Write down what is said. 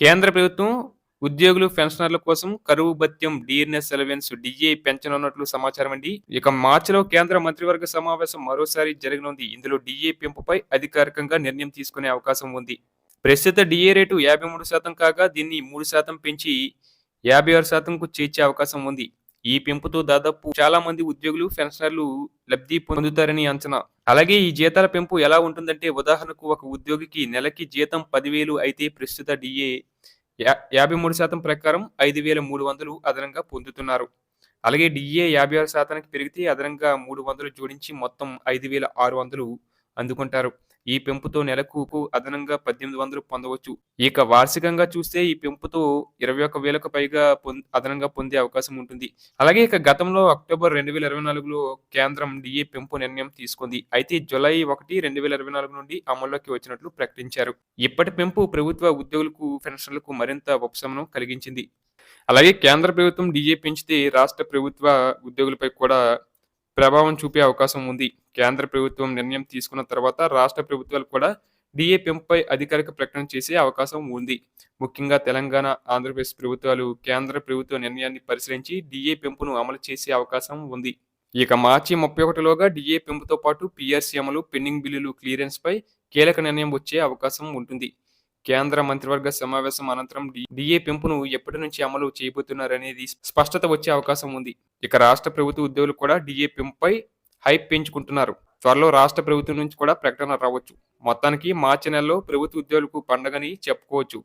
కేంద్ర ప్రభుత్వం ఉద్యోగులు పెన్షనర్ల కోసం కరువు భత్యం డిఎన్ఎస్ అలవెన్స్ డిఏ పెంచనున్నట్లు సమాచారం అండి. ఇక మార్చిలో కేంద్ర మంత్రివర్గ సమావేశం మరోసారి జరగనుంది. ఇందులో డిఏ పెంపుపై అధికారికంగా నిర్ణయం తీసుకునే అవకాశం ఉంది. ప్రస్తుత డిఏ రేటు యాభై మూడు శాతం కాగా దీన్ని మూడు శాతం పెంచి యాభై ఆరు శాతంకు చేర్చే అవకాశం ఉంది. ఈ పెంపుతో దాదాపు చాలా మంది ఉద్యోగులు పెన్షనర్లు లబ్ధి పొందుతారని అంచనా. అలాగే ఈ జీతాల పెంపు ఎలా ఉంటుందంటే ఉదాహరణకు ఒక ఉద్యోగికి నెలకి జీతం పదివేలు అయితే ప్రస్తుత డిఏ యాభై మూడు శాతం ప్రకారం ఐదు వేల మూడు వందలు అదనంగా పొందుతున్నారు. అలాగే డిఏ యాభై ఆరు శాతానికి పెరిగితే అదనంగా మూడు వందలు జోడించి మొత్తం ఐదు వేల ఆరు వందలు అందుకుంటారు. ఈ పెంపుతో నెలకు అదనంగా పద్దెనిమిది వందలు పొందవచ్చు. ఇక వార్షికంగా చూస్తే ఈ పెంపుతో ఇరవై ఒక్క వేలకు పైగా అదనంగా పొందే అవకాశం ఉంటుంది. అలాగే ఇక గతంలో అక్టోబర్ రెండు వేల ఇరవై నాలుగులో కేంద్రం డిఏ పెంపు నిర్ణయం తీసుకుంది. అయితే జూలై ఒకటి రెండు వేల ఇరవై నాలుగు నుండి అమల్లోకి వచ్చినట్లు ప్రకటించారు. ఇప్పటి పెంపు ప్రభుత్వ ఉద్యోగులకు పెన్షన్లకు మరింత ఉపశమనం కలిగించింది. అలాగే కేంద్ర ప్రభుత్వం డిఏ పెంచితే రాష్ట్ర ప్రభుత్వ ఉద్యోగులపై కూడా ప్రభావం చూపే అవకాశం ఉంది. కేంద్ర ప్రభుత్వం నిర్ణయం తీసుకున్న తర్వాత రాష్ట్ర ప్రభుత్వాలు కూడా డిఏ పెంపుపై అధికారిక ప్రకటన చేసే అవకాశం ఉంది. ముఖ్యంగా తెలంగాణ ఆంధ్రప్రదేశ్ ప్రభుత్వాలు కేంద్ర ప్రభుత్వ నిర్ణయాన్ని పరిశీలించి డిఏ పెంపును అమలు చేసే అవకాశం ఉంది. ఇక మార్చి ముప్పై ఒకటిలోగా డిఏ పెంపుతో పాటు పిఆర్సీ అమలు పెండింగ్ బిల్లులు క్లియరెన్స్పై కీలక నిర్ణయం వచ్చే అవకాశం ఉంటుంది. కేంద్ర మంత్రివర్గ సమావేశం అనంతరం డి- డిఏ పెంపును ఎప్పటి నుంచి అమలు చేయబోతున్నారనేది స్పష్టత వచ్చే అవకాశం ఉంది. ఇక రాష్ట్ర ప్రభుత్వ ఉద్యోగులు కూడా డిఏ పెంపుపై హైప్ పెంచుకుంటున్నారు. త్వరలో రాష్ట్ర ప్రభుత్వం నుంచి కూడా ప్రకటన రావచ్చు. మొత్తానికి మార్చి నెలలో ప్రభుత్వ ఉద్యోగులకు పండగని చెప్పుకోవచ్చు.